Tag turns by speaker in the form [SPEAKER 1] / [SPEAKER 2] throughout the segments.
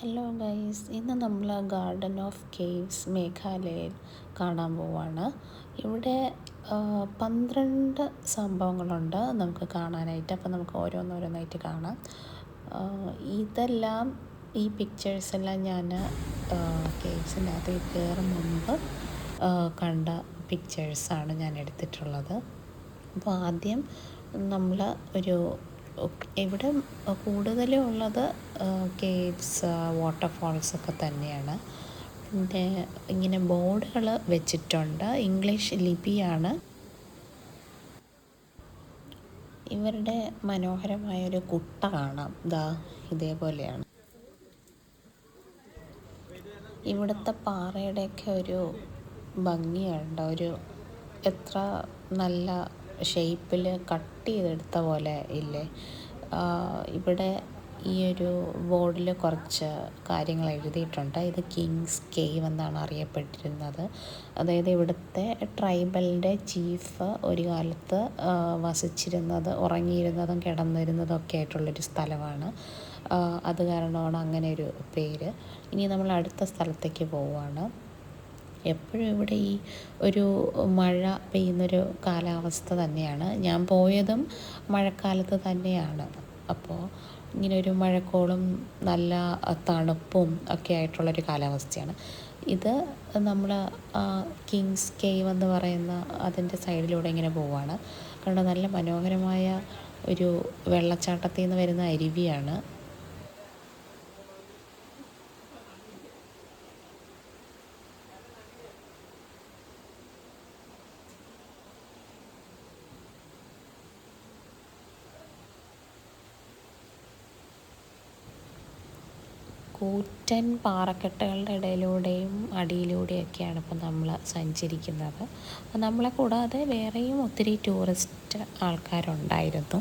[SPEAKER 1] Hello guys ഇന്ന് നമ്മൾ garden of caves മേഘാലയയിൽ കാണാൻ പോവാണ്. ഇവിടെ പന്ത്രണ്ട് സംഭവങ്ങളുണ്ട് നമുക്ക് കാണാനായിട്ട്. അപ്പോൾ നമുക്ക് ഓരോന്നോരോന്നായിട്ട് കാണാം. ഇതെല്ലാം ഈ പിക്ചേഴ്സ് എല്ലാം ഞാൻ കേവ്സിന്റെ അകത്ത് കയറും മുമ്പ് കണ്ട പിക്ചേഴ്സാണ് ഞാൻ എടുത്തിട്ടുള്ളത്. അപ്പോൾ ആദ്യം നമ്മൾ ഒരു ഇവിടെ കൂടുതലും ഉള്ളത് കേവ്സ് വാട്ടർഫോൾസ് ഒക്കെ തന്നെയാണ്. പിന്നെ ഇങ്ങനെ ബോർഡുകൾ വെച്ചിട്ടുണ്ട്. ഇംഗ്ലീഷ് ലിപിയാണ്. ഇവരുടെ മനോഹരമായൊരു കുട്ട കാണാം ദാ ഇതേപോലെയാണ്. ഇവിടുത്തെ പാറയുടെയൊക്കെ ഒരു ഭംഗിയുണ്ട്. ഒരു എത്ര നല്ല ഷേപ്പിൽ കട്ട് ചെയ്തെടുത്ത പോലെ ഇല്ലേ? ഇവിടെ ഈ ഒരു ബോർഡിൽ കുറച്ച് കാര്യങ്ങൾ എഴുതിയിട്ടുണ്ട്. ഇത് കിങ്സ് കേവ് എന്നാണ് അറിയപ്പെട്ടിരുന്നത്. അതായത് ഇവിടുത്തെ ട്രൈബലിന്റെ ചീഫ് ഒരു കാലത്ത് വസിച്ചിരുന്നത് ഉറങ്ങിയിരുന്നതും കിടന്നിരുന്നതും ഒക്കെ ആയിട്ടുള്ളൊരു സ്ഥലമാണ്. അത് കാരണമാണ് അങ്ങനെ ഒരു പേര്. ഇനി നമ്മൾ അടുത്ത സ്ഥലത്തേക്ക് പോവുകയാണ് എപ്പോഴും ഇവിടെ ഈ ഒരു മഴ പെയ്യുന്നൊരു കാലാവസ്ഥ തന്നെയാണ്. ഞാൻ പോയതും മഴക്കാലത്ത് തന്നെയാണ്. അപ്പോൾ ഇങ്ങനെ ഒരു മഴക്കോളും നല്ല തണുപ്പും ഒക്കെ ആയിട്ടുള്ളൊരു കാലാവസ്ഥയാണ്. ഇത് നമ്മൾ കിങ്സ് കേവ് എന്ന് പറയുന്ന അതിന്റെ സൈഡിലൂടെ ഇങ്ങനെ പോവുകയാണ് കണ്ടോ നല്ല മനോഹരമായ ഒരു വെള്ളച്ചാട്ടത്തിൽ നിന്ന് വരുന്ന അരുവിയാണ്. കൂറ്റൻ പാറക്കെട്ടുകളുടെ ഇടയിലൂടെയും അടിയിലൂടെയൊക്കെയാണ് ഇപ്പം നമ്മൾ സഞ്ചരിക്കുന്നത്. നമ്മളെ കൂടാതെ വേറെയും ഒത്തിരി ടൂറിസ്റ്റ് ആൾക്കാരുണ്ടായിരുന്നു.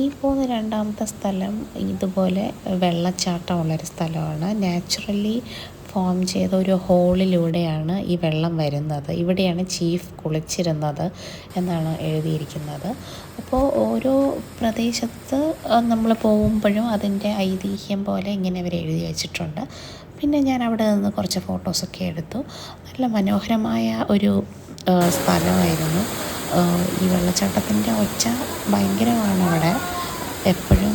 [SPEAKER 1] ഈ പോകുന്ന രണ്ടാമത്തെ സ്ഥലം ഇതുപോലെ വെള്ളച്ചാട്ടമുള്ളൊരു സ്ഥലമാണ്. നാച്ചുറലി ഫോം ചെയ്ത ഒരു ഹോളിലൂടെയാണ് ഈ വെള്ളം വരുന്നത്. ഇവിടെയാണ് ചീഫ് കുളിച്ചിരുന്നത് എന്നാണ് എഴുതിയിരിക്കുന്നത്. അപ്പോൾ ഓരോ പ്രദേശത്ത് നമ്മൾ പോകുമ്പോഴും അതിന്റെ ഐതിഹ്യം പോലെ ഇങ്ങനെ അവർ എഴുതി വെച്ചിട്ടുണ്ട്. പിന്നെ ഞാൻ അവിടെ നിന്ന് കുറച്ച് ഫോട്ടോസൊക്കെ എടുത്തു. നല്ല മനോഹരമായ ഒരു സ്ഥലമായിരുന്നു. ഈ വെള്ളച്ചാട്ടത്തിന്റെ ഒച്ച ഭയങ്കരമാണ് അവിടെ. എപ്പോഴും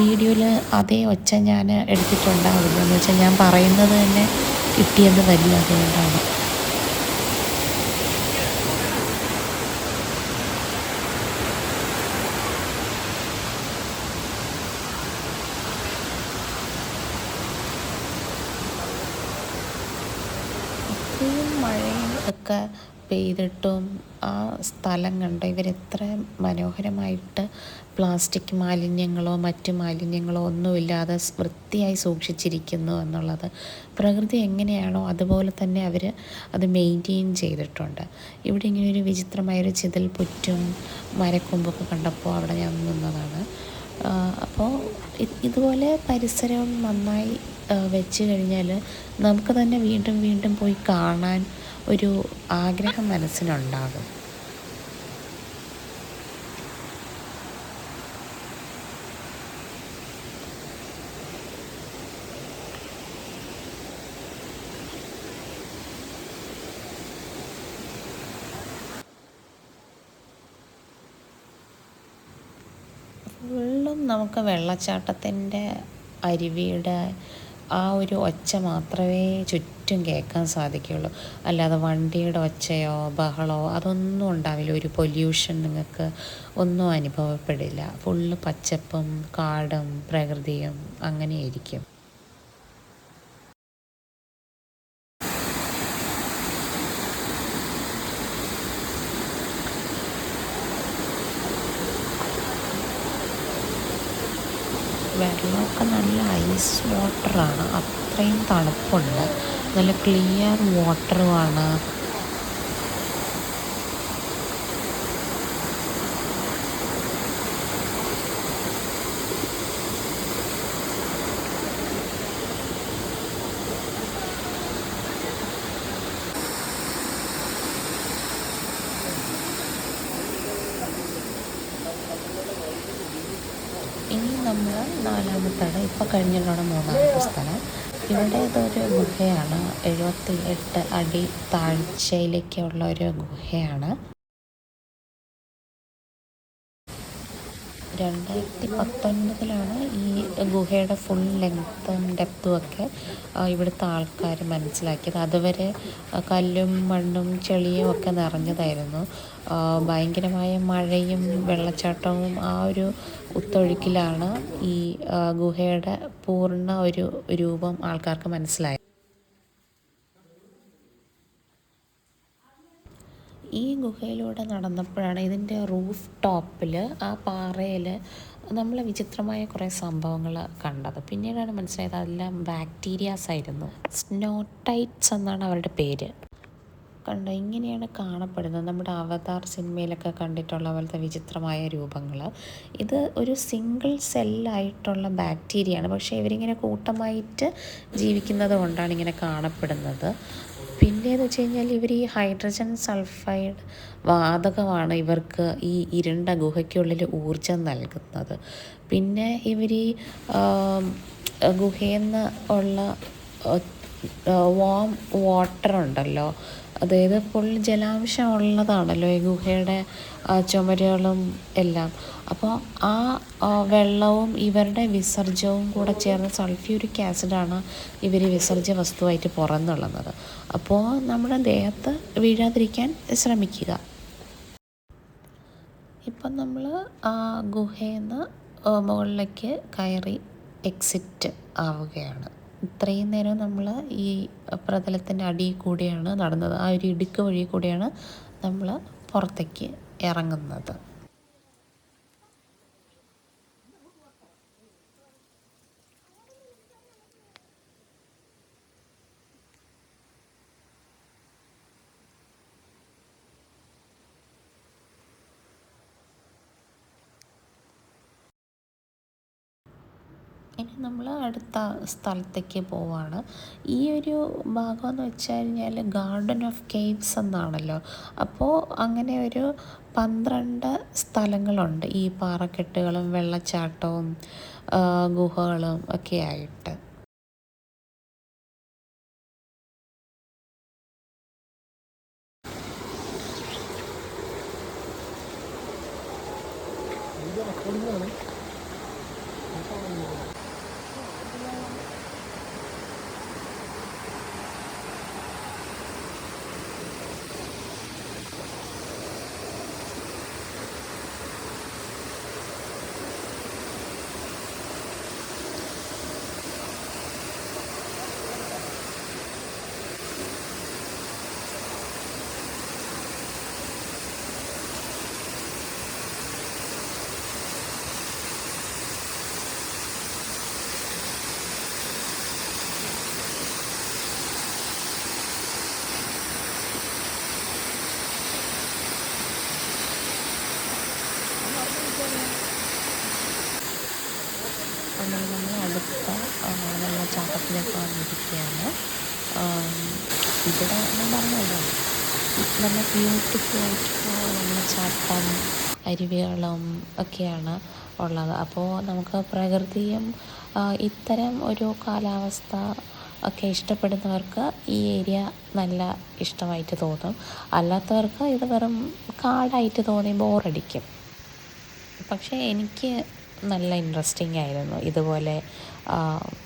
[SPEAKER 1] വീഡിയോയിൽ അതേ ഒച്ച ഞാൻ എടുത്തിട്ടുണ്ടാവില്ല. എന്ന് വെച്ചാൽ ഞാൻ പറയുന്നത് തന്നെ കിട്ടിയെന്ന് വരില്ല അതുകൊണ്ടാണ്. മഴയും ഒക്കെ പെയ്തിട്ടും ആ സ്ഥലം കണ്ട ഇവരെത്ര മനോഹരമായിട്ട് പ്ലാസ്റ്റിക് മാലിന്യങ്ങളോ മറ്റു മാലിന്യങ്ങളോ ഒന്നുമില്ലാതെ വൃത്തിയായി സൂക്ഷിച്ചിരിക്കുന്നു എന്നുള്ളത്. പ്രകൃതി എങ്ങനെയാണോ അതുപോലെ തന്നെ അവർ അത് മെയിന്റെയിൻ ചെയ്തിട്ടുണ്ട്. ഇവിടെ ഇങ്ങനെ ഒരു വിചിത്രമായൊരു ചിതൽ പുറ്റും മരക്കൊമ്പൊക്കെ കണ്ടപ്പോൾ അവിടെ ഞാൻ നിന്നതാണ്. അപ്പോൾ ഇതുപോലെ പരിസരം നന്നായി വെച്ച് കഴിഞ്ഞാൽ നമുക്ക് തന്നെ വീണ്ടും വീണ്ടും പോയി കാണാൻ ഒരു ആഗ്രഹം മനസ്സിനുണ്ടാകും ഫുള്ളും നമുക്ക് വെള്ളച്ചാട്ടത്തിന്റെ അരുവിയുടെ ആ ഒരു ഒച്ച മാത്രമേ ചുറ്റും കേൾക്കാൻ സാധിക്കുകയുള്ളൂ. അല്ലാതെ വണ്ടിയുടെ ഒച്ചയോ ബഹളമോ അതൊന്നും ഉണ്ടാവില്ല. ഒരു പൊല്യൂഷൻ നിങ്ങൾക്ക് ഒന്നും അനുഭവപ്പെടില്ല. ഫുള്ള് പച്ചപ്പും കാടും പ്രകൃതിയും അങ്ങനെയായിരിക്കും വെള്ളമൊക്കെ നല്ല ഐസ് വാട്ടറാണ് അത്രയും തണുപ്പുണ്ട്. നല്ല ക്ലിയർ വാട്ടറുമാണ് നമ്മൾ ഇപ്പം കഴിഞ്ഞുള്ള മൂന്നാമത്തെ സ്ഥലം. ഇവിടെ ഇതൊരു ഗുഹയാണ്. എഴുപത്തി എട്ട് അടി താഴ്ചയിലേക്കുള്ള ഒരു ഗുഹയാണ്. രണ്ടായിരത്തി പത്തൊൻപതിലാണ് ഈ ഗുഹയുടെ ഫുൾ ലെങ്ത്തും ഡെപ്തും ഒക്കെ ഇവിടുത്തെ ആൾക്കാർ മനസ്സിലാക്കിയത്. അതുവരെ കല്ലും മണ്ണും ചെളിയും ഒക്കെ നിറഞ്ഞതായിരുന്നു. ഭയങ്കരമായ മഴയും വെള്ളച്ചാട്ടവും ആ ഒരു ഒത്തൊഴുക്കിലാണ് ഈ ഗുഹയുടെ പൂർണ ഒരു രൂപം ആൾക്കാർക്ക് മനസ്സിലായത്. ഈ ഗുഹയിലൂടെ നടന്നപ്പോഴാണ് ഇതിന്റെ റൂഫ് ടോപ്പിൽ ആ പാറയിൽ നമ്മൾ വിചിത്രമായ കുറേ സംഭവങ്ങൾ കണ്ടത്. പിന്നീടാണ് മനസ്സിലായത് അതെല്ലാം ബാക്ടീരിയാസ് ആയിരുന്നു. സ്നോട്ടൈറ്റ്സ് എന്നാണ് അവരുടെ പേര്. കണ്ടോ ഇങ്ങനെയാണ് കാണപ്പെടുന്നത്. നമ്മുടെ അവതാർ സിനിമയിലൊക്കെ കണ്ടിട്ടുള്ള പോലത്തെ വിചിത്രമായ രൂപങ്ങൾ. ഇത് ഒരു സിംഗിൾ സെല്ലായിട്ടുള്ള ബാക്ടീരിയയാണ് പക്ഷേ ഇവരിങ്ങനെ കൂട്ടമായിട്ട് ജീവിക്കുന്നത് കൊണ്ടാണ് ഇങ്ങനെ കാണപ്പെടുന്നത്. പിന്നെയെന്ന് വെച്ച് കഴിഞ്ഞാൽ ഇവർ ഈ ഹൈഡ്രജൻ സൾഫൈഡ് വാതകമാണ് ഇവർക്ക് ഈ ഇരുണ്ട ഗുഹയ്ക്കുള്ളിൽ ഊർജം നൽകുന്നത്. പിന്നെ ഇവർ ഈ ഗുഹയിൽ നിന്ന് ഉള്ള വാം വാട്ടർ ഉണ്ടല്ലോ. അതായത് ഫുൾ ജലാംശം ഉള്ളതാണല്ലോ ഈ ഗുഹയുടെ ചുമരുകളും എല്ലാം. അപ്പോൾ ആ വെള്ളവും ഇവരുടെ വിസർജ്യവും കൂടെ ചേർന്ന് സൾഫ്യൂരിക് ആസിഡാണ് ഇവർ വിസർജ്യ വസ്തുവായിട്ട് പുറന്നുള്ളത് അപ്പോൾ നമ്മുടെ ദേഹത്ത് വീഴാതിരിക്കാൻ ശ്രമിക്കുക. ഇപ്പം നമ്മൾ ഗുഹയിൽ മുകളിലേക്ക് കയറി എക്സിറ്റ് ആവുകയാണ്. ഇത്രയും നേരം നമ്മൾ ഈ പ്രതലത്തിന്റെ അടിയിൽ കൂടിയാണ് നടന്നത്. ആ ഒരു ഇടുക്ക് വഴി കൂടിയാണ് നമ്മൾ പുറത്തേക്ക് ഇറങ്ങുന്നത്. ഇനി നമ്മൾ അടുത്ത സ്ഥലത്തേക്ക് പോവാണ്. ഈ ഒരു ഭാഗമെന്ന് വെച്ച് കഴിഞ്ഞാൽ ഗാർഡൻ ഓഫ് കേവ്സ് എന്നാണല്ലോ. അപ്പോൾ അങ്ങനെ ഒരു പന്ത്രണ്ട് സ്ഥലങ്ങളുണ്ട്. ഈ പാറക്കെട്ടുകളും വെള്ളച്ചാട്ടവും ഗുഹകളും ഒക്കെ ആയിട്ട് അങ്ങനെ നമ്മൾ അടുത്ത ആ, വെള്ളച്ചാട്ടത്തിലേക്ക് വന്നിരിക്കുകയാണ്. ആം, ഇവിടെ ഞാൻ പറഞ്ഞല്ലോ നല്ല ബ്യൂട്ടിഫുൾ ആയിട്ടുള്ള വെള്ളച്ചാട്ടം അരുവികളും ഒക്കെയാണ് ഉള്ളത്. അപ്പോൾ നമുക്ക് പ്രകൃതിയും ഇത്തരം ഒരു കാലാവസ്ഥ ഒക്കെ ഇഷ്ടപ്പെടുന്നവർക്ക് ഈ ഏരിയ നല്ല ഇഷ്ടമായിട്ട് തോന്നും. അല്ലാത്തവർക്ക് ഇത് വെറും കാടായിട്ട് തോന്നി ബോറടിക്കും പക്ഷേ എനിക്ക് നല്ല ഇൻട്രസ്റ്റിംഗ് ആയിരുന്നു. ഇതുപോലെ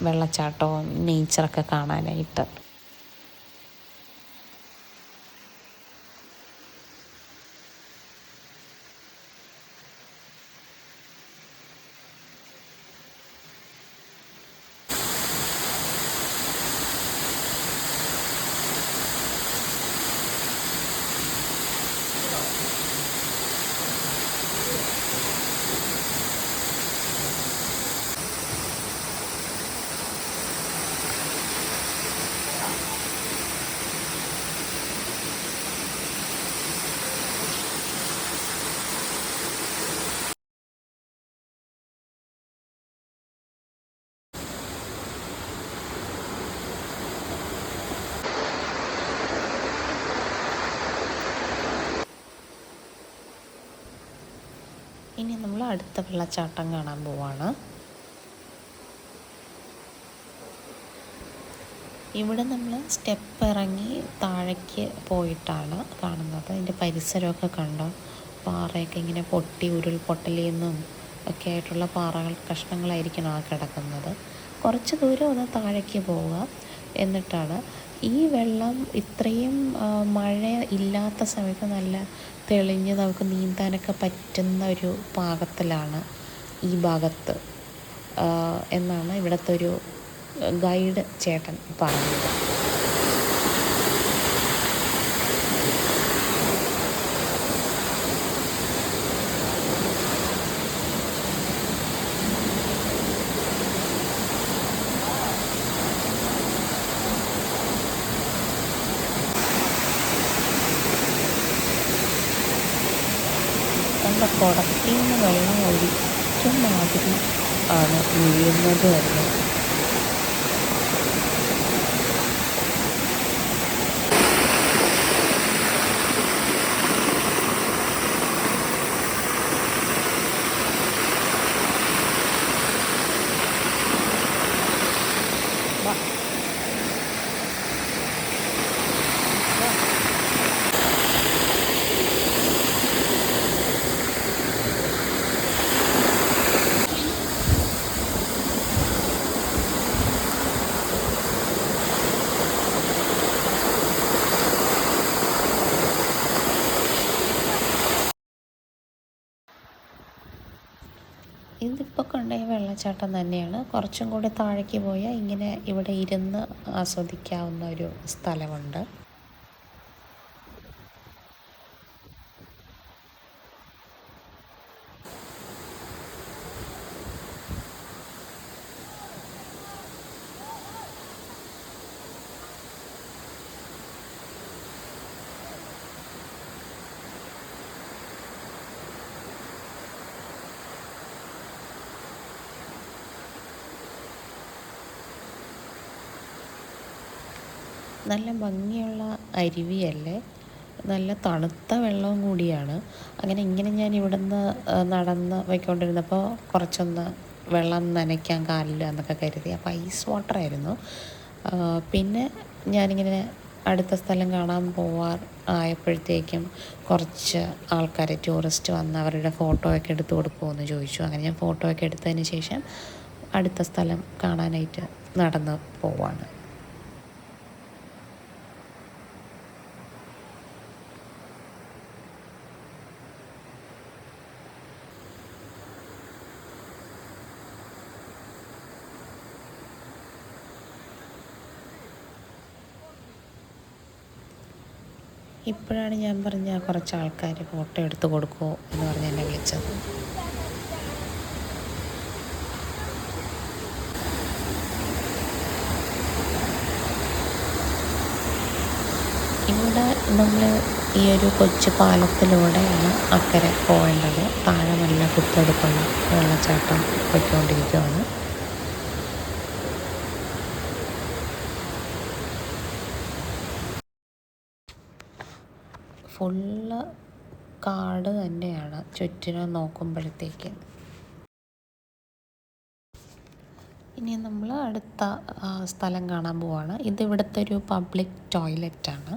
[SPEAKER 1] വെള്ളച്ചാട്ടവും നേച്ചറൊക്കെ കാണാനായിട്ട്. അടുത്ത വെള്ളച്ചാട്ടം കാണാൻ പോവാണ്. ഇവിടെ നമ്മൾ സ്റ്റെപ്പ് ഇറങ്ങി താഴേക്ക് പോയിട്ടാണ് കാണുന്നത്. അതിന്റെ പരിസരമൊക്കെ കണ്ടോ? പാറയൊക്കെ ഇങ്ങനെ പൊട്ടി ഉരുൾപൊട്ടലിൽ നിന്നും ഒക്കെ ആയിട്ടുള്ള പാറകൾ കഷ്ണങ്ങളായിരിക്കണം ആ കിടക്കുന്നത്. കുറച്ച് ദൂരം ഒന്ന് താഴേക്ക് പോവുക. എന്നിട്ടാണ് ഈ വെള്ളം ഇത്രയും മഴ ഇല്ലാത്ത സമയത്ത് നല്ല തെളിഞ്ഞ് നമുക്ക് നീന്താനൊക്കെ പറ്റുന്ന ഒരു പാകത്തിലാണ് ഈ ഭാഗത്ത്. എന്നാണ് ഇവിടുത്തെ ഒരു ഗൈഡ് ചേട്ടൻ പറഞ്ഞത് നമ്മുടെ കുടത്തിൽ നിന്ന് വെള്ളം ഒഴിക്കും മാതിരി ആണ് വീഴുന്നത് തന്നെ ഇതിപ്പോൾ കണ്ട ഈ വെള്ളച്ചാട്ടം തന്നെയാണ്. കുറച്ചും കൂടി താഴേക്ക് പോയാൽ ഇങ്ങനെ ഇവിടെ ഇരുന്ന് ആസ്വദിക്കാവുന്ന ഒരു സ്ഥലമുണ്ട്. നല്ല ഭംഗിയുള്ള അരുവിയല്ലേ? നല്ല തണുത്ത വെള്ളവും കൂടിയാണ്. അങ്ങനെ ഇങ്ങനെ ഞാൻ ഇവിടുന്ന് നടന്ന് പോയിക്കൊണ്ടിരുന്നപ്പോൾ കുറച്ചൊന്ന് വെള്ളം നനയ്ക്കാൻ കാലില്ല എന്നൊക്കെ കരുതി. അപ്പോൾ ഐസ് വാട്ടർ ആയിരുന്നു. പിന്നെ ഞാനിങ്ങനെ അടുത്ത സ്ഥലം കാണാൻ പോവാർ ആയപ്പോഴത്തേക്കും കുറച്ച് ആൾക്കാർ ടൂറിസ്റ്റ് വന്ന് അവരുടെ ഫോട്ടോ ഒക്കെ എടുത്ത് കൊടുക്കുമെന്ന് ചോദിച്ചു. അങ്ങനെ ഞാൻ ഫോട്ടോ ഒക്കെ എടുത്തതിന് ശേഷം അടുത്ത സ്ഥലം കാണാനായിട്ട് നടന്ന് പോവാണ്. ഇപ്പോഴാണ് ഞാൻ പറഞ്ഞ കുറച്ച് ആൾക്കാർ ഫോട്ടോ എടുത്ത് കൊടുക്കുമോ എന്ന് പറഞ്ഞ് എന്നെ വിളിച്ചത്. ഇവിടെ നമ്മൾ ഈ ഒരു കൊച്ചു പാലത്തിലൂടെയാണ് അക്കരെ പോകേണ്ടത്. താഴെ നല്ല കുത്തെടുക്കുന്ന വെള്ളച്ചാട്ടം പൊയ്ക്കൊണ്ടിരിക്കുകയാണ് ഫുള്ള് കാട് തന്നെയാണ് ചുറ്റിനും നോക്കുമ്പോഴത്തേക്ക്. ഇനി നമ്മൾ അടുത്ത സ്ഥലം കാണാൻ പോവാണ്. ഇത് ഇവിടുത്തെ ഒരു പബ്ലിക് ടോയ്ലറ്റാണ്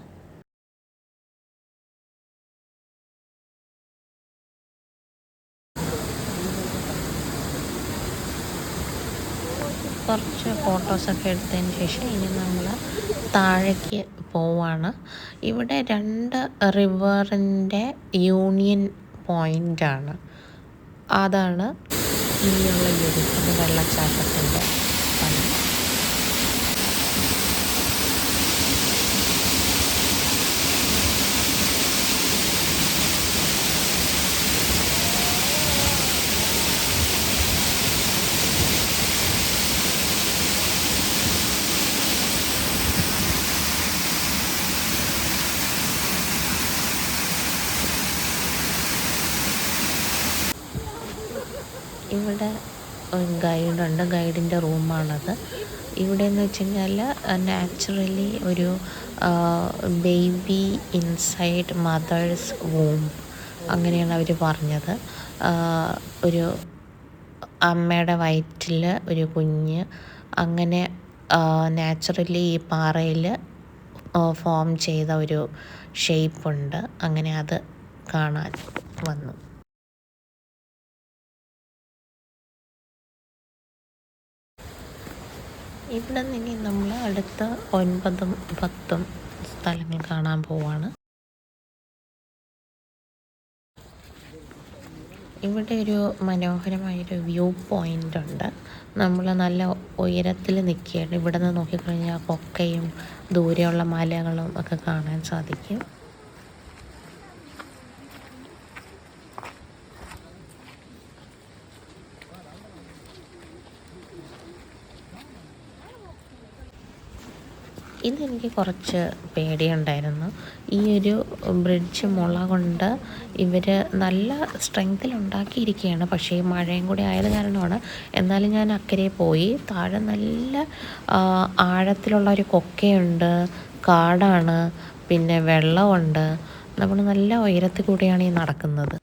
[SPEAKER 1] കുറച്ച് ഫോട്ടോസൊക്കെ എടുത്തതിന് ശേഷം ഇനി നമ്മൾ താഴേക്ക് പോവാണ്. ഇവിടെ രണ്ട് റിവറിന്റെ യൂണിയൻ പോയിന്റാണ്. അതാണ് ഇനിയുള്ള ഒരു വെള്ളച്ചാട്ടത്തിന്റെ. ഗൈഡുണ്ട് ഗൈഡിന്റെ റൂമാണത് ഇവിടെ എന്ന് വെച്ച് കഴിഞ്ഞാൽ നാച്ചുറലി ഒരു ബേബി ഇൻസൈഡ് മദേഴ്സ് വോം അങ്ങനെയാണ് അവർ പറഞ്ഞത്. ഒരു അമ്മയുടെ വയറ്റിൽ ഒരു കുഞ്ഞ് അങ്ങനെ നാച്ചുറലി ഈ പാറയിൽ ഫോം ചെയ്ത ഒരു ഷേപ്പുണ്ട് അങ്ങനെ അത് കാണാൻ വന്നു. ഇവിടെ നിന്ന് നമ്മൾ അടുത്ത ഒൻപതും പത്തും സ്ഥലങ്ങൾ കാണാൻ പോവാണ്. ഇവിടെ ഒരു മനോഹരമായൊരു വ്യൂ പോയിന്റ് ഉണ്ട്. നമ്മൾ നല്ല ഉയരത്തിൽ നിൽക്കുകയാണ്. ഇവിടെ നിന്ന് നോക്കിക്കഴിഞ്ഞാൽ കൊക്കയും ദൂരെയുള്ള മലകളും ഒക്കെ കാണാൻ സാധിക്കും. ഇതെനിക്ക് കുറച്ച് പേടിയുണ്ടായിരുന്നു. ഈ ഒരു ബ്രിഡ്ജ് മുള കൊണ്ട് ഇവർ നല്ല സ്ട്രെങ്തിൽ ഉണ്ടാക്കിയിരിക്കുകയാണ്. പക്ഷേ മഴയും കൂടി ആയത് കാരണമാണ്. എന്നാലും ഞാൻ അക്കരെ പോയി. താഴെ നല്ല ആഴത്തിലുള്ള ഒരു കൊക്കയുണ്ട്. കാടാണ്. പിന്നെ വെള്ളമുണ്ട് നമ്മൾ നല്ല ഉയരത്തിൽ കൂടിയാണ് ഈ നടക്കുന്നത്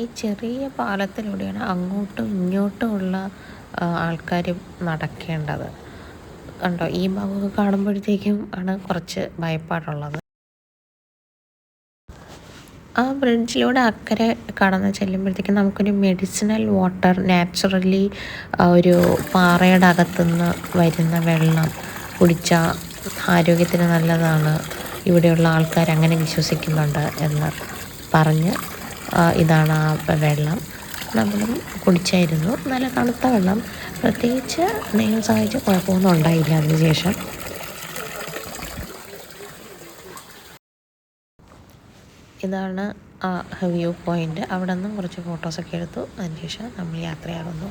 [SPEAKER 1] ഈ ചെറിയ പാലത്തിലൂടെയാണ് അങ്ങോട്ടും ഇങ്ങോട്ടുമുള്ള ആൾക്കാർ നടക്കേണ്ടത്. കണ്ടോ? ഈ ഭാഗമൊക്കെ കാണുമ്പോഴത്തേക്കും ആണ് കുറച്ച് ഭയപ്പാടുള്ളത്. ആ ബ്രിഡ്ജിലൂടെ അക്കരെ കടന്ന് ചെല്ലുമ്പോഴത്തേക്കും നമുക്കൊരു മെഡിസിനൽ വാട്ടർ നാച്ചുറലി ഒരു പാറയുടെ അകത്തുനിന്ന് വരുന്ന വെള്ളം കുടിച്ചാൽ ആരോഗ്യത്തിന് നല്ലതാണ്. ഇവിടെയുള്ള ആൾക്കാർ അങ്ങനെ വിശ്വസിക്കുന്നുണ്ട് എന്ന് പറഞ്ഞ് ഇതാണ് ആ വെള്ളം. നമ്മളും കുടിച്ചായിരുന്നു. നല്ല തണുത്ത വെള്ളം. പ്രത്യേകിച്ച് എന്തെങ്കിലും സഹായിച്ച് കുഴപ്പമൊന്നും ഉണ്ടായില്ല അതിന് ശേഷം. ഇതാണ് ആ വ്യൂ പോയിന്റ് അവിടെ നിന്നും കുറച്ച് ഫോട്ടോസൊക്കെ എടുത്തു. അതിന് ശേഷം നമ്മൾ യാത്രയാകുന്നു.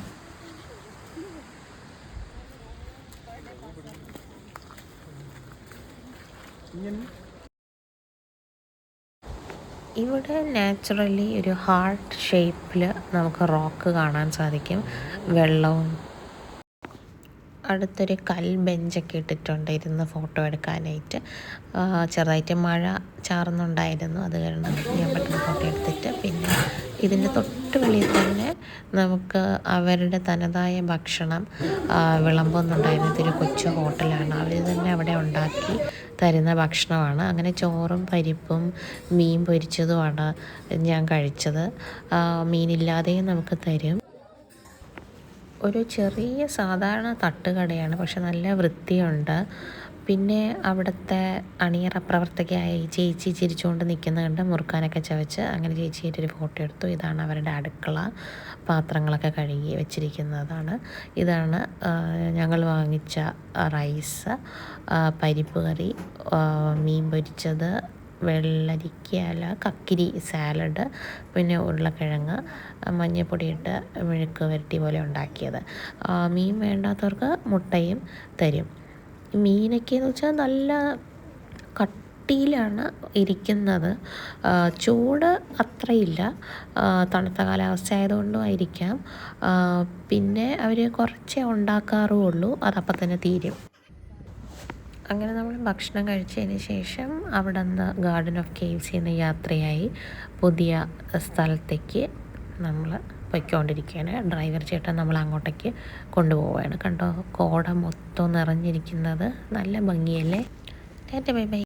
[SPEAKER 1] ഇവിടെ നാച്ചുറലി ഒരു ഹാർട്ട് ഷേപ്പിൽ നമുക്ക് റോക്ക് കാണാൻ സാധിക്കും. വെള്ളവും. അടുത്തൊരു കൽ ബെഞ്ചൊക്കെ ഇട്ടിട്ടുണ്ട്. ഇരുന്ന് ഫോട്ടോ എടുക്കാനായിട്ട്. ചെറുതായിട്ട് മഴ ചാർന്നുണ്ടായിരുന്നു അത് കാരണം ഞാൻ പെട്ടെന്ന് ഫോട്ടോ എടുത്തിട്ട് പിന്നെ ഇതിന്റെ തൊട്ട് വെളിയിൽ തന്നെ നമുക്ക് അവരുടെ തനതായ ഭക്ഷണം വിളമ്പുന്നുണ്ടായിരുന്നു ഇതൊരു കൊച്ചു ഹോട്ടലാണ്. അവർ തന്നെ അവിടെ ഉണ്ടാക്കി തരുന്ന ഭക്ഷണമാണ്. അങ്ങനെ ചോറും പരിപ്പും മീൻ പൊരിച്ചതുമാണ് ഞാൻ കഴിച്ചത്. മീനില്ലാതെയും നമുക്ക് തരും. ഒരു ചെറിയ സാധാരണ തട്ടുകടയാണ് പക്ഷെ നല്ല വൃത്തിയുണ്ട്. പിന്നെ അവിടുത്തെ അണിയറ പ്രവർത്തകയായ ഈ ചേച്ചി ചിരിച്ചുകൊണ്ട് നിൽക്കുന്ന കണ്ട് മുറുക്കാനൊക്കെ ചവച്ച് അങ്ങനെ ചേച്ചിയുടെ ഒരു ഫോട്ടോ എടുത്തു. ഇതാണ് അവരുടെ അടുക്കള. പാത്രങ്ങളൊക്കെ കഴുകി വെച്ചിരിക്കുന്നതാണ്. ഇതാണ് ഞങ്ങൾ വാങ്ങിച്ച റൈസ് പരിപ്പ് കറി മീൻ പൊരിച്ചത് വെള്ളരിക്കയില കക്കിരി സാലഡ് പിന്നെ ഉരുളക്കിഴങ്ങ് മഞ്ഞൾപ്പൊടിയിട്ട് മെഴുക്ക് വരട്ടി പോലെ ഉണ്ടാക്കിയത്. മീൻ വേണ്ടാത്തവർക്ക് മുട്ടയും തരും. മീനൊക്കെ എന്ന് വെച്ചാൽ നല്ല കട്ടിയിലാണ് ഇരിക്കുന്നത്. ചൂട് അത്രയില്ല. തണുത്ത കാലാവസ്ഥ ആയതുകൊണ്ടും ആയിരിക്കാം പിന്നെ അവർ കുറച്ചേ ഉണ്ടാക്കാറുള്ളൂ. അതപ്പം തന്നെ തീരും. അങ്ങനെ നമ്മൾ ഭക്ഷണം കഴിച്ചതിന് ശേഷം അവിടെ നിന്ന് ഗാർഡൻ ഓഫ് കേവ്സ് എന്ന യാത്രയായി പുതിയ സ്ഥലത്തേക്ക് നമ്മൾ പൊയ്ക്കൊണ്ടിരിക്കുകയാണ് ഡ്രൈവർ ചേട്ടൻ നമ്മൾ അങ്ങോട്ടേക്ക് കൊണ്ടുപോവുകയാണ്. കണ്ടോ? കോട മൊത്തം നിറഞ്ഞിരിക്കുന്നത്. നല്ല ഭംഗിയല്ലേ? Tata bye bye.